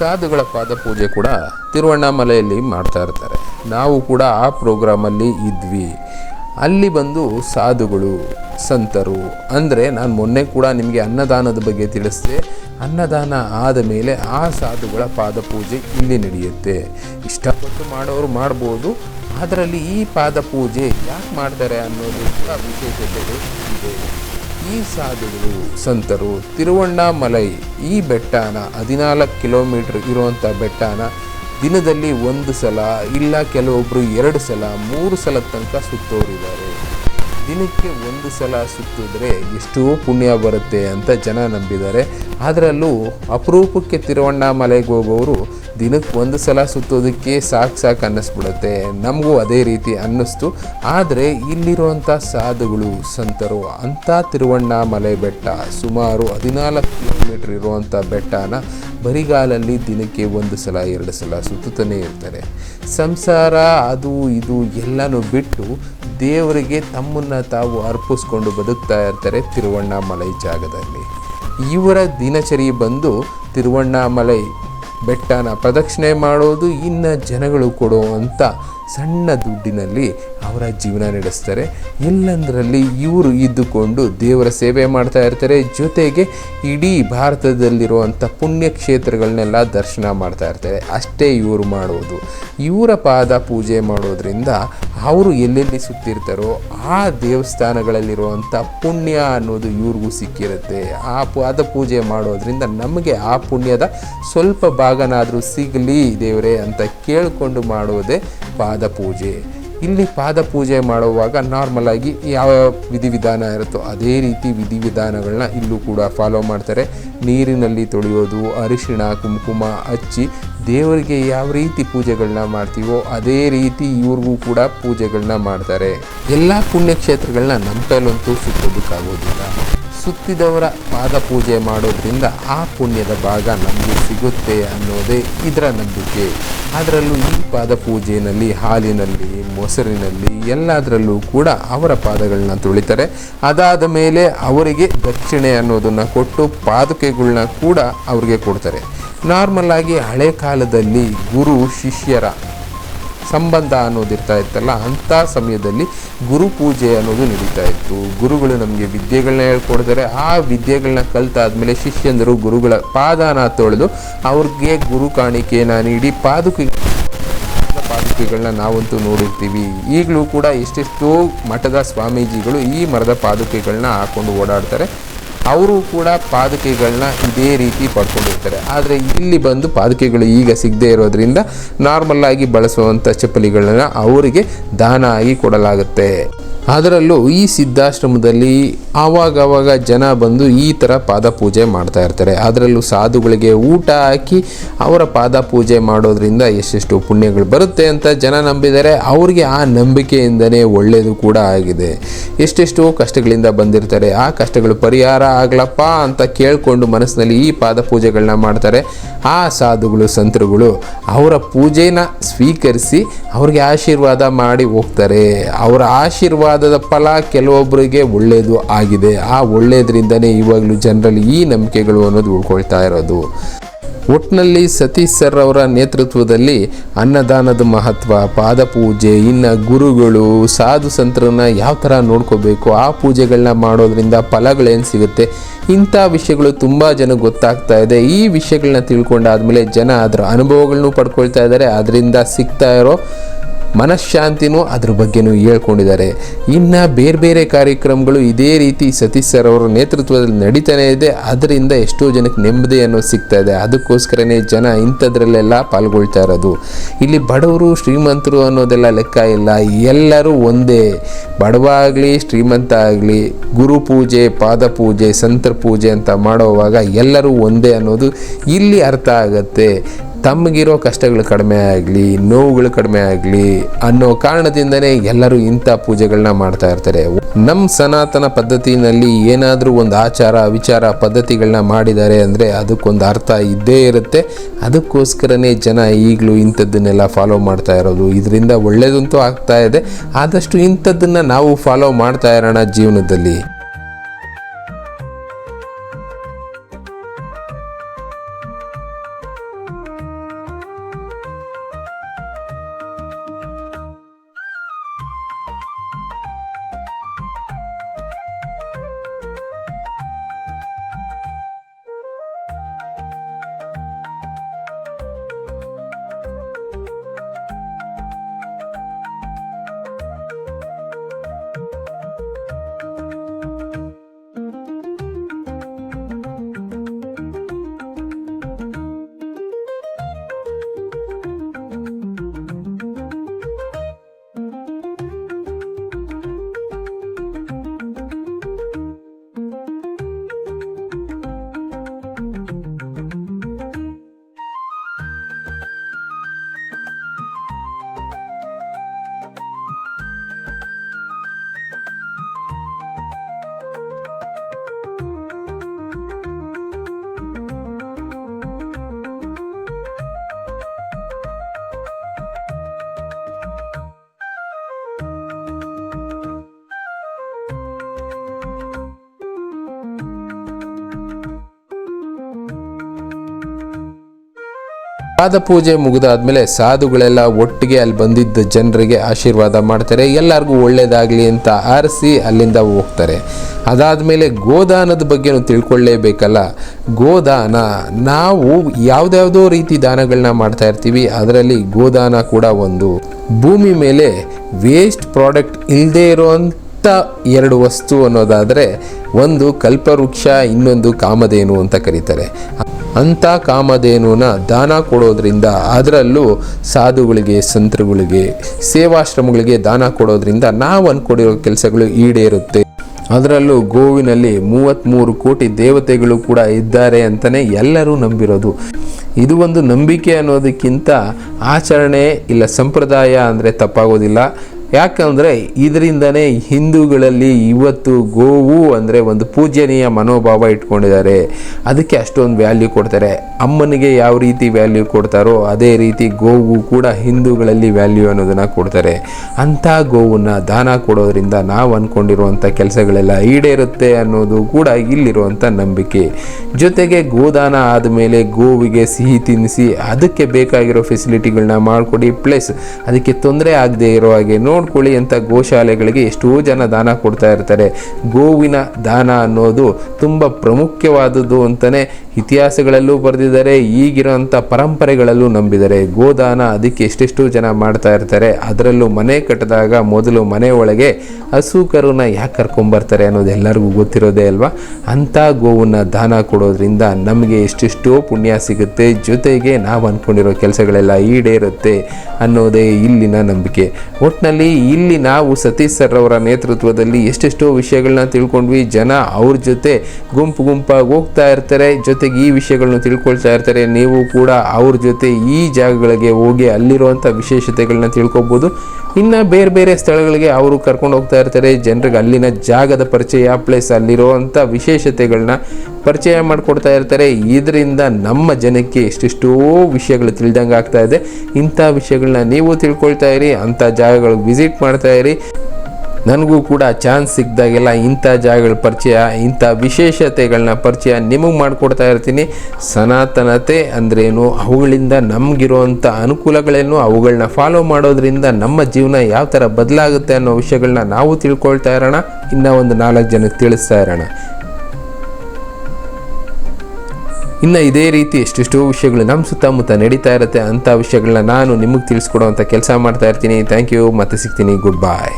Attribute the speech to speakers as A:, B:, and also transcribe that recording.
A: ಸಾಧುಗಳ ಪಾದ ಪೂಜೆ ಕೂಡ ತಿರುವಣ್ಣಾಮಲೆಯಲ್ಲಿ ಮಾಡ್ತಾ ಇರ್ತಾರೆ. ನಾವು ಕೂಡ ಆ ಪ್ರೋಗ್ರಾಮಲ್ಲಿ ಇದ್ವಿ. ಅಲ್ಲಿ ಬಂದು ಸಾಧುಗಳು, ಸಂತರು, ಅಂದರೆ ನಾನು ಮೊನ್ನೆ ಕೂಡ ನಿಮಗೆ ಅನ್ನದಾನದ ಬಗ್ಗೆ ತಿಳಿಸಿದೆ. ಅನ್ನದಾನ ಆದ ಮೇಲೆ ಆ ಸಾಧುಗಳ ಪಾದ ಪೂಜೆ ಇಲ್ಲಿ ನಡೆಯುತ್ತೆ. ಇಷ್ಟಪಟ್ಟು ಮಾಡೋರು ಮಾಡ್ಬೋದು. ಅದರಲ್ಲಿ ಈ ಪಾದ ಪೂಜೆ ಯಾಕೆ ಮಾಡ್ತಾರೆ ಅನ್ನೋದು ಕೂಡ ವಿಶೇಷತೆಗಳು ಇದೆ. ಈ ಸಾಧುಗಳು, ಸಂತರು, ತಿರುವಣ್ಣಾಮಲೈ ಈ ಬೆಟ್ಟನ ಹದಿನಾಲ್ಕು ಕಿಲೋಮೀಟ್ರ್ ಇರುವಂಥ ಬೆಟ್ಟನ ದಿನದಲ್ಲಿ ಒಂದು ಸಲ ಇಲ್ಲ ಕೆಲವೊಬ್ಬರು ಎರಡು ಸಲ ಮೂರು ಸಲ ತನಕ ಸುತ್ತೋರಿದ್ದಾರೆ. ದಿನಕ್ಕೆ ಒಂದು ಸಲ ಸುತ್ತಿದ್ರೆ ಎಷ್ಟೋ ಪುಣ್ಯ ಬರುತ್ತೆ ಅಂತ ಜನ ನಂಬಿದ್ದಾರೆ. ಅದರಲ್ಲೂ ಅಪರೂಪಕ್ಕೆ ತಿರುವಣ್ಣಾಮಲೆಗೆ ಹೋಗೋರು ದಿನಕ್ಕೆ ಒಂದು ಸಲ ಸುತ್ತೋದಕ್ಕೆ ಸಾಕು ಸಾಕು ಅನ್ನಿಸ್ಬಿಡುತ್ತೆ. ನಮಗೂ ಅದೇ ರೀತಿ ಅನ್ನಿಸ್ತು. ಆದರೆ ಇಲ್ಲಿರುವಂಥ ಸಾಧುಗಳು ಸಂತರು, ಅಂಥ ತಿರುವಣ್ಣಾಮಲೆ ಬೆಟ್ಟ, ಸುಮಾರು ಹದಿನಾಲ್ಕು ಕಿಲೋಮೀಟ್ರ್ ಇರುವಂಥ ಬೆಟ್ಟನ ಬರಿಗಾಲಲ್ಲಿ ದಿನಕ್ಕೆ ಒಂದು ಸಲ, ಎರಡು ಸಲ ಸುತ್ತುತ್ತಾನೆ ಇರ್ತಾರೆ. ಸಂಸಾರ, ಅದು, ಇದು ಎಲ್ಲನೂ ಬಿಟ್ಟು ದೇವರಿಗೆ ತಮ್ಮನ್ನು ತಾವು ಅರ್ಪಿಸ್ಕೊಂಡು ಬದುಕ್ತಾ ಇರ್ತಾರೆ ತಿರುವಣ್ಣಾಮಲೈ ಜಾಗದಲ್ಲಿ. ಇವರ ದಿನಚರಿ ಬಂದು ತಿರುವಣ್ಣಾಮಲೈ ಬೆಟ್ಟನ ಪ್ರದಕ್ಷಿಣೆ ಮಾಡೋದು ಇನ್ನು ಜನಗಳು ಕೊಡುವಂಥ ಸಣ್ಣ ದುಡ್ಡಿನಲ್ಲಿ ಅವರ ಜೀವನ ನಡೆಸ್ತಾರೆ. ಎಲ್ಲಂದರಲ್ಲಿ ಇವರು ಇದ್ದುಕೊಂಡು ದೇವರ ಸೇವೆ ಮಾಡ್ತಾ ಇರ್ತಾರೆ. ಜೊತೆಗೆ ಇಡೀ ಭಾರತದಲ್ಲಿರುವಂಥ ಪುಣ್ಯಕ್ಷೇತ್ರಗಳನ್ನೆಲ್ಲ ದರ್ಶನ ಮಾಡ್ತಾ ಇರ್ತಾರೆ. ಅಷ್ಟೇ ಇವರು ಮಾಡುವುದು ಇವರ ಪಾದ ಪೂಜೆ ಮಾಡೋದ್ರಿಂದ ಅವರು ಎಲ್ಲೆಲ್ಲಿ ಸುತ್ತಿರ್ತಾರೋ ಆ ದೇವಸ್ಥಾನಗಳಲ್ಲಿರುವಂಥ ಪುಣ್ಯ ಅನ್ನೋದು ಇವ್ರಿಗೂ ಸಿಕ್ಕಿರುತ್ತೆ. ಆ ಪಾದ ಪೂಜೆ ಮಾಡೋದ್ರಿಂದ ನಮಗೆ ಆ ಪುಣ್ಯದ ಸ್ವಲ್ಪ ಭಾಗನಾದರೂ ಸಿಗಲಿ ದೇವರೇ ಅಂತ ಕೇಳಿಕೊಂಡು ಮಾಡೋದೇ ಪಾದ ಪೂಜೆ. ಇಲ್ಲಿ ಪಾದ ಪೂಜೆ ಮಾಡುವಾಗ ನಾರ್ಮಲ್ ಆಗಿ ಯಾವ ವಿಧಿವಿಧಾನ ಇರುತ್ತೋ ಅದೇ ರೀತಿ ವಿಧಿವಿಧಾನಗಳನ್ನ ಇಲ್ಲೂ ಕೂಡ ಫಾಲೋ ಮಾಡ್ತಾರೆ. ನೀರಿನಲ್ಲಿ ತೊಳೆಯೋದು, ಅರಿಶಿಣ, ಕುಂಕುಮ ಹಚ್ಚಿ ದೇವರಿಗೆ ಯಾವ ರೀತಿ ಪೂಜೆಗಳನ್ನ ಮಾಡ್ತೀವೋ ಅದೇ ರೀತಿ ಇವ್ರಿಗೂ ಕೂಡ ಪೂಜೆಗಳನ್ನ ಮಾಡ್ತಾರೆ. ಎಲ್ಲ ಪುಣ್ಯಕ್ಷೇತ್ರಗಳನ್ನ ನಮ್ಮ ಕೈಲಂತೂ ಸುತ್ತೋದಕ್ಕಾಗೋದಿಲ್ಲ. ಸುತ್ತಿದವರ ಪಾದ ಪೂಜೆ ಮಾಡೋದ್ರಿಂದ ಆ ಪುಣ್ಯದ ಭಾಗ ನಮಗೆ ಸಿಗುತ್ತೆ ಅನ್ನೋದೇ ಇದರ ನಂಬಿಕೆ. ಅದರಲ್ಲೂ ಈ ಪಾದ ಪೂಜೆಯಲ್ಲಿ ಹಾಲಿನಲ್ಲಿ, ಮೊಸರಿನಲ್ಲಿ ಎಲ್ಲದರಲ್ಲೂ ಕೂಡ ಅವರ ಪಾದಗಳನ್ನ ತುಳಿತಾರೆ. ಅದಾದ ಮೇಲೆ ಅವರಿಗೆ ದಕ್ಷಿಣೆ ಅನ್ನೋದನ್ನು ಕೊಟ್ಟು ಪಾದುಕೆಗಳನ್ನ ಕೂಡ ಅವರಿಗೆ ಕೊಡ್ತಾರೆ. ನಾರ್ಮಲ್ ಆಗಿ ಹಳೆ ಕಾಲದಲ್ಲಿ ಗುರು, ಶಿಷ್ಯರ ಸಂಬಂಧ ಅನ್ನೋದಿರ್ತಾ ಇತ್ತಲ್ಲ, ಅಂಥ ಸಮಯದಲ್ಲಿ ಗುರು ಪೂಜೆ ಅನ್ನೋದು ನಡೀತಾ ಇತ್ತು. ಗುರುಗಳು ನಮಗೆ ವಿದ್ಯೆಗಳನ್ನ ಹೇಳ್ಕೊಡ್ತಾರೆ. ಆ ವಿದ್ಯೆಗಳನ್ನ ಕಲ್ತಾದ್ಮೇಲೆ ಶಿಷ್ಯಂದರು ಗುರುಗಳ ಪಾದನ ತೊಳೆದು ಅವ್ರಿಗೆ ಗುರು ಕಾಣಿಕೆಯನ್ನು ನೀಡಿ ಪಾದುಕೆ ಪಾದುಕೆಗಳನ್ನ ನಾವಂತೂ ನೋಡಿರ್ತೀವಿ. ಈಗಲೂ ಕೂಡ ಎಷ್ಟೆಷ್ಟೋ ಮಠದ ಸ್ವಾಮೀಜಿಗಳು ಈ ಮರದ ಪಾದುಕೆಗಳನ್ನ ಹಾಕೊಂಡು ಓಡಾಡ್ತಾರೆ. ಅವರು ಕೂಡ ಪಾದುಕೆಗಳನ್ನ ಇದೇ ರೀತಿ ಪಡ್ಕೊಂಡಿರ್ತಾರೆ. ಆದರೆ ಇಲ್ಲಿ ಬಂದು ಪಾದುಕೆಗಳು ಈಗ ಸಿಗದೇ ಇರೋದ್ರಿಂದ ನಾರ್ಮಲ್ ಆಗಿ ಬಳಸುವಂಥ ಚಪ್ಪಲಿಗಳನ್ನ ಅವರಿಗೆ ದಾನ ಆಗಿ ಕೊಡಲಾಗುತ್ತೆ. ಅದರಲ್ಲೂ ಈ ಸಿದ್ಧಾಶ್ರಮದಲ್ಲಿ ಆವಾಗವಾಗ ಜನ ಬಂದು ಈ ಥರ ಪಾದ ಪೂಜೆ ಮಾಡ್ತಾ ಇರ್ತಾರೆ. ಅದರಲ್ಲೂ ಸಾಧುಗಳಿಗೆ ಊಟ ಹಾಕಿ ಅವರ ಪಾದ ಪೂಜೆ ಮಾಡೋದ್ರಿಂದ ಎಷ್ಟೆಷ್ಟು ಪುಣ್ಯಗಳು ಬರುತ್ತೆ ಅಂತ ಜನ ನಂಬಿದ್ದಾರೆ ಅವ್ರಿಗೆ ಆ ನಂಬಿಕೆಯಿಂದನೇ ಒಳ್ಳೆಯದು ಕೂಡ ಆಗಿದೆ. ಎಷ್ಟೆಷ್ಟು ಕಷ್ಟಗಳಿಂದ ಬಂದಿರ್ತಾರೆ. ಆ ಕಷ್ಟಗಳು ಪರಿಹಾರ ಆಗ್ಲಪ್ಪ ಅಂತ ಕೇಳಿಕೊಂಡು ಮನಸ್ಸಿನಲ್ಲಿ ಈ ಪಾದ ಪೂಜೆಗಳನ್ನ ಮಾಡ್ತಾರೆ. ಆ ಸಾಧುಗಳು, ಸಂತರುಗಳು ಅವರ ಪೂಜೆನ ಸ್ವೀಕರಿಸಿ ಅವ್ರಿಗೆ ಆಶೀರ್ವಾದ ಮಾಡಿ ಹೋಗ್ತಾರೆ. ಅವರ ಆಶೀರ್ವಾದದ ಫಲ ಕೆಲವೊಬ್ಬರಿಗೆ ಒಳ್ಳೆಯದು ಆಗಿದೆ. ಆ ಒಳ್ಳೆಯದರಿಂದನೇ ಇವಾಗಲೂ ಜನರಲ್ಲಿ ಈ ನಂಬಿಕೆಗಳು ಅನ್ನೋದು ಉಳ್ಕೊಳ್ತಾ ಇರೋದು. ಒಟ್ಟಿನಲ್ಲಿ ಸತೀಶ್ ಸರ್ ಅವರ ನೇತೃತ್ವದಲ್ಲಿ ಅನ್ನದಾನದ ಮಹತ್ವ ಪಾದಪೂಜೆ ಇನ್ನು ಗುರುಗಳು, ಸಾಧು ಸಂತರನ್ನ ಯಾವ ಥರ ನೋಡ್ಕೋಬೇಕು, ಆ ಪೂಜೆಗಳನ್ನ ಮಾಡೋದ್ರಿಂದ ಫಲಗಳೇನು ಸಿಗುತ್ತೆ, ಇಂಥ ವಿಷಯಗಳು ತುಂಬ ಜನ ಗೊತ್ತಾಗ್ತಾ ಇದೆ. ಈ ವಿಷಯಗಳನ್ನ ತಿಳ್ಕೊಂಡಾದ್ಮೇಲೆ ಜನ ಅದರ ಅನುಭವಗಳನ್ನು ಪಡ್ಕೊಳ್ತಾ ಇದ್ದಾರೆ. ಅದರಿಂದ ಸಿಗ್ತಾ ಇರೋ ಮನಃಶಾಂತಿನೂ ಅದ್ರ ಬಗ್ಗೆನೂ ಹೇಳ್ಕೊಂಡಿದ್ದಾರೆ. ಇನ್ನು ಬೇರೆ ಬೇರೆ ಕಾರ್ಯಕ್ರಮಗಳು ಇದೇ ರೀತಿ ಸತೀಶ್ ಸರ್ ಅವರ ನೇತೃತ್ವದಲ್ಲಿ ನಡೀತಾನೆ ಇದೆ. ಅದರಿಂದ ಎಷ್ಟೋ ಜನಕ್ಕೆ ನೆಮ್ಮದಿ ಅನ್ನೋದು ಸಿಗ್ತಾ ಇದೆ. ಅದಕ್ಕೋಸ್ಕರನೇ ಜನ ಇಂಥದ್ರಲ್ಲೆಲ್ಲ ಪಾಲ್ಗೊಳ್ತಾ ಇರೋದು. ಇಲ್ಲಿ ಬಡವರು ಶ್ರೀಮಂತರು ಅನ್ನೋದೆಲ್ಲ ಲೆಕ್ಕ ಇಲ್ಲ. ಎಲ್ಲರೂ ಒಂದೇ. ಬಡವ ಆಗಲಿ, ಶ್ರೀಮಂತ ಆಗಲಿ, ಗುರು ಪೂಜೆ, ಪಾದ ಪೂಜೆ, ಸಂತರ ಪೂಜೆ ಅಂತ ಮಾಡೋವಾಗ ಎಲ್ಲರೂ ಒಂದೇ ಅನ್ನೋದು ಇಲ್ಲಿ ಅರ್ಥ ಆಗತ್ತೆ. ತಮಗಿರೋ ಕಷ್ಟಗಳು ಕಡಿಮೆ ಆಗಲಿ, ನೋವುಗಳು ಕಡಿಮೆ ಆಗಲಿ ಅನ್ನೋ ಕಾರಣದಿಂದನೇ ಎಲ್ಲರೂ ಇಂಥ ಪೂಜೆಗಳನ್ನ ಮಾಡ್ತಾ ಇರ್ತಾರೆ. ನಮ್ಮ ಸನಾತನ ಪದ್ಧತಿನಲ್ಲಿ ಏನಾದರೂ ಒಂದು ಆಚಾರ ವಿಚಾರ ಪದ್ಧತಿಗಳನ್ನ ಮಾಡಿದ್ದಾರೆ ಅಂದರೆ ಅದಕ್ಕೊಂದು ಅರ್ಥ ಇದ್ದೇ ಇರುತ್ತೆ. ಅದಕ್ಕೋಸ್ಕರನೇ ಜನ ಈಗಲೂ ಇಂಥದ್ದನ್ನೆಲ್ಲ ಫಾಲೋ ಮಾಡ್ತಾ ಇರೋದು. ಇದರಿಂದ ಒಳ್ಳೆಯದಂತೂ ಆಗ್ತಾ ಇದೆ. ಆದಷ್ಟು ಇಂಥದ್ದನ್ನು ನಾವು ಫಾಲೋ ಮಾಡ್ತಾ ಇರೋಣ ಜೀವನದಲ್ಲಿ. ಪಾದ ಪೂಜೆ ಮುಗಿದಾದ್ಮೇಲೆ ಸಾಧುಗಳೆಲ್ಲ ಒಟ್ಟಿಗೆ ಅಲ್ಲಿ ಬಂದಿದ್ದ ಜನರಿಗೆ ಆಶೀರ್ವಾದ ಮಾಡ್ತಾರೆ. ಎಲ್ಲರಿಗೂ ಒಳ್ಳೇದಾಗಲಿ ಅಂತ ಆರಿಸಿ ಅಲ್ಲಿಂದ ಹೋಗ್ತಾರೆ. ಅದಾದಮೇಲೆ ಗೋದಾನದ ಬಗ್ಗೆನೂ ತಿಳ್ಕೊಳ್ಳೇಬೇಕಲ್ಲ. ಗೋದಾನ, ನಾವು ಯಾವುದ್ಯಾವುದೋ ರೀತಿ ದಾನಗಳನ್ನ ಮಾಡ್ತಾ ಇರ್ತೀವಿ, ಅದರಲ್ಲಿ ಗೋದಾನ ಕೂಡ ಒಂದು. ಭೂಮಿ ಮೇಲೆ ವೇಸ್ಟ್ ಪ್ರಾಡಕ್ಟ್ ಇಲ್ಲದೆ ಇರೋಂಥ ಎರಡು ವಸ್ತು ಅನ್ನೋದಾದರೆ ಒಂದು ಕಲ್ಪವೃಕ್ಷ, ಇನ್ನೊಂದು ಕಾಮಧೇನು ಅಂತ ಕರೀತಾರೆ. ಅಂಥ ಕಾಮಧೇನುನ ದಾನ ಕೊಡೋದ್ರಿಂದ ಅದರಲ್ಲೂ ಸಾಧುಗಳಿಗೆ, ಸಂತರುಗಳಿಗೆ, ಸೇವಾಶ್ರಮಗಳಿಗೆ ದಾನ ಕೊಡೋದ್ರಿಂದ ನಾವು ಅಂದ್ಕೊಂಡಿರೋ ಕೆಲಸಗಳು ಈಡೇರುತ್ತೆ. ಅದರಲ್ಲೂ ಗೋವಿನಲ್ಲಿ ಮೂವತ್ತ್ಮೂರು ಕೋಟಿ ದೇವತೆಗಳು ಕೂಡ ಇದ್ದಾರೆ ಅಂತಲೇ ಎಲ್ಲರೂ ನಂಬಿರೋದು. ಇದು ಒಂದು ನಂಬಿಕೆ ಅನ್ನೋದಕ್ಕಿಂತ ಆಚರಣೆ ಇಲ್ಲ ಸಂಪ್ರದಾಯ ಅಂದರೆ ತಪ್ಪಾಗೋದಿಲ್ಲ. ಯಾಕಂದರೆ ಇದರಿಂದನೇ ಹಿಂದೂಗಳಲ್ಲಿ ಇವತ್ತು ಗೋವು ಅಂದರೆ ಒಂದು ಪೂಜನೀಯ ಮನೋಭಾವ ಇಟ್ಕೊಂಡಿದ್ದಾರೆ. ಅದಕ್ಕೆ ಅಷ್ಟೊಂದು ವ್ಯಾಲ್ಯೂ ಕೊಡ್ತಾರೆ. ಅಮ್ಮನಿಗೆ ಯಾವ ರೀತಿ ವ್ಯಾಲ್ಯೂ ಕೊಡ್ತಾರೋ ಅದೇ ರೀತಿ ಗೋವು ಕೂಡ ಹಿಂದೂಗಳಲ್ಲಿ ವ್ಯಾಲ್ಯೂ ಅನ್ನೋದನ್ನು ಕೊಡ್ತಾರೆ. ಅಂಥ ಗೋವನ್ನು ದಾನ ಕೊಡೋದ್ರಿಂದ ನಾವು ಅಂದ್ಕೊಂಡಿರುವಂಥ ಕೆಲಸಗಳೆಲ್ಲ ಈಡೇರುತ್ತೆ ಅನ್ನೋದು ಕೂಡ ಇಲ್ಲಿರುವಂಥ ನಂಬಿಕೆ. ಜೊತೆಗೆ ಗೋದಾನ ಆದಮೇಲೆ ಗೋವಿಗೆ ಸಿಹಿ ತಿನ್ನಿಸಿ ಅದಕ್ಕೆ ಬೇಕಾಗಿರೋ ಫೆಸಿಲಿಟಿಗಳನ್ನ ಮಾಡಿಕೊಡಿ. ಪ್ಲಸ್ ಅದಕ್ಕೆ ತೊಂದರೆ ಆಗದೆ ಇರೋ ಹಾಗೆ ನೋಡ್ಕೊಳ್ಳಿ ಅಂತ ಗೋಶಾಲೆಗಳಿಗೆ ಎಷ್ಟೋ ಜನ ದಾನ ಕೊಡ್ತಾ ಇರ್ತಾರೆ. ಗೋವಿನ ದಾನ ಅನ್ನೋದು ತುಂಬ ಪ್ರಾಮುಖ್ಯವಾದದ್ದು ಅಂತಲೇ ಇತಿಹಾಸಗಳಲ್ಲೂ ಬರೆದಿದ್ದಾರೆ ಈಗಿರೋಂಥ ಪರಂಪರೆಗಳಲ್ಲೂ ನಂಬಿದ್ದಾರೆ. ಗೋದಾನ ಅದಕ್ಕೆ ಎಷ್ಟೆಷ್ಟು ಜನ ಮಾಡ್ತಾ ಇರ್ತಾರೆ. ಅದರಲ್ಲೂ ಮನೆ ಕಟ್ಟಿದಾಗ ಮೊದಲು ಮನೆ ಒಳಗೆ ಹಸು ಕರುನ ಯಾಕೆ ಕರ್ಕೊಂಬರ್ತಾರೆ ಅನ್ನೋದು ಎಲ್ಲರಿಗೂ ಗೊತ್ತಿರೋದೇ ಅಲ್ವಾ? ಅಂಥ ಗೋವನ್ನ ದಾನ ಕೊಡೋದ್ರಿಂದ ನಮಗೆ ಎಷ್ಟೆಷ್ಟೋ ಪುಣ್ಯ ಸಿಗುತ್ತೆ. ಜೊತೆಗೆ ನಾವು ಅಂದ್ಕೊಂಡಿರೋ ಕೆಲಸಗಳೆಲ್ಲ ಈಡೇರುತ್ತೆ ಅನ್ನೋದೇ ಇಲ್ಲಿನ ನಂಬಿಕೆ. ಒಟ್ಟಿನಲ್ಲಿ ಇಲ್ಲಿ ನಾವು ಸತೀಶ್ ಸರ್ ಅವರ ನೇತೃತ್ವದಲ್ಲಿ ಎಷ್ಟೆಷ್ಟೋ ವಿಷಯಗಳನ್ನ ತಿಳ್ಕೊಂಡ್ವಿ. ಜನ ಅವ್ರ ಜೊತೆ ಗುಂಪು ಗುಂಪಾಗಿ ಹೋಗ್ತಾ ಇರ್ತಾರೆ. ಜೊತೆಗೆ ಈ ವಿಷಯಗಳನ್ನ ತಿಳ್ಕೊಳ್ತಾ ಇರ್ತಾರೆ. ನೀವು ಕೂಡ ಅವ್ರ ಜೊತೆ ಈ ಜಾಗಗಳಿಗೆ ಹೋಗಿ ಅಲ್ಲಿರುವಂಥ ವಿಶೇಷತೆಗಳನ್ನ ತಿಳ್ಕೊಬೋದು. ಇನ್ನು ಬೇರೆ ಬೇರೆ ಸ್ಥಳಗಳಿಗೆ ಅವರು ಕರ್ಕೊಂಡು ಹೋಗ್ತಾ ಇರ್ತಾರೆ. ಜನರಿಗೆ ಅಲ್ಲಿನ ಜಾಗದ ಪರಿಚಯ ಪ್ಲೇಸ್ ಅಲ್ಲಿರುವಂಥ ವಿಶೇಷತೆಗಳನ್ನ ಪರಿಚಯ ಮಾಡಿಕೊಡ್ತಾ ಇರ್ತಾರೆ. ಇದರಿಂದ ನಮ್ಮ ಜನಕ್ಕೆ ಎಷ್ಟೆಷ್ಟೋ ವಿಷಯಗಳು ತಿಳಿದಂಗೆ ಆಗ್ತಾ ಇದೆ. ಇಂಥ ವಿಷಯಗಳನ್ನ ನೀವು ತಿಳ್ಕೊಳ್ತಾ ಇರಿ, ಅಂಥ ಜಾಗಗಳು ವಿಸಿಟ್ ಮಾಡ್ತಾ ಇರಿ. ನನಗೂ ಕೂಡ ಚಾನ್ಸ್ ಸಿಕ್ಕಿದಾಗೆಲ್ಲ ಇಂಥ ಜಾಗಗಳ ಪರಿಚಯ, ಇಂಥ ವಿಶೇಷತೆಗಳನ್ನ ಪರಿಚಯ ನಿಮಗೆ ಮಾಡಿಕೊಡ್ತಾ ಇರ್ತೀನಿ. ಸನಾತನತೆ ಅಂದ್ರೇನು? ಅವುಗಳಿಂದ ನಮಗಿರುವಂಥ ಅನುಕೂಲಗಳೇನು? ಅವುಗಳನ್ನ ಫಾಲೋ ಮಾಡೋದ್ರಿಂದ ನಮ್ಮ ಜೀವನ ಯಾವ ಥರ ಬದಲಾಗುತ್ತೆ ಅನ್ನೋ ವಿಷಯಗಳನ್ನ ನಾವು ತಿಳ್ಕೊಳ್ತಾ ಇರೋಣ. ಇನ್ನೂ ಒಂದು ನಾಲ್ಕು ಜನಕ್ಕೆ ತಿಳಿಸ್ತಾ ಇರೋಣ. ಇನ್ನು ಇದೇ ರೀತಿ ಎಷ್ಟೆಷ್ಟೋ ವಿಷಯಗಳು ನಮ್ಮ ಸುತ್ತಮುತ್ತ ನಡೀತಾ ಇರುತ್ತೆ, ಅಂಥ ವಿಷಯಗಳನ್ನ ನಾನು ನಿಮಗೆ ತಿಳಿಸ್ಕೊಡುವಂಥ ಕೆಲಸ ಮಾಡ್ತಾ ಇರ್ತೀನಿ. ಥ್ಯಾಂಕ್ ಯು ಮತ್ತೆ ಸಿಗ್ತೀನಿ. ಗುಡ್ ಬಾಯ್